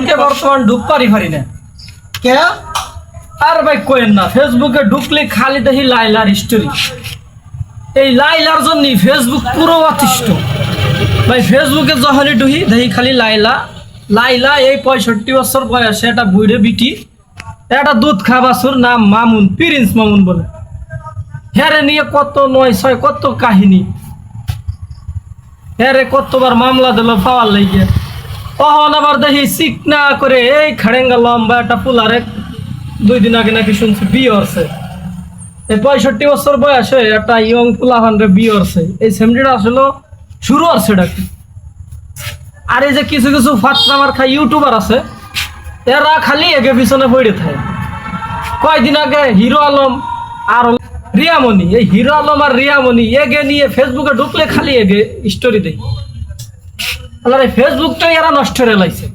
ফেসবুকে বর্তমান ঢুকপারি পারি না। কে? আর ভাই কোয়েন না ফেসবুকে ঢুকলে খালি দেখি লাইলার স্টোরি এই লাইলার জন্য ফেসবুক পুরো অতিষ্ঠ। ভাই ফেসবুকে যখনই ঢুকি দেখি খালি লাইলা। লাইলা এই পঁয়ষট্টি বছর বয়সে একটা বুড়ে বিটি একটা দুধ খাবাসুর নাম মামুন প্রিন্স মামুন বলে। হ্যারে নিয়ে কত নয় ছয় কত কাহিনী। হ্যারে কতবার মামলা দিল পাওয়ার লাইগে তখন আবার দেখি চিকনা করে, এই খাড়েঙ্গা লম্বা একটা পুলারে দুই দিন আগে নাকি শুনছি বিয়ে হচ্ছে এই পঁয়ষট্টি বছর বয়সে একটা ইয়ং পুলাহান রে বিয়ে হচ্ছে এই সেমটিটা আসলে শুরু হচ্ছে ডাকি আর এই যে কিছু কিছু ফাটনা মার খাই ইউটিউবার আছে, এরা খালি এগে পিছনে পড়ে থাকে। কয়দিন আগে হিরো আলম আর রিয়ামণি, এই হিরো আলম আর রিয়ামণি এগে নিয়ে ফেসবুকে ঢুকলে খালি এগে স্টোরি দেয়। আল্লাহ তো এরা নষ্ট করে লাইছে।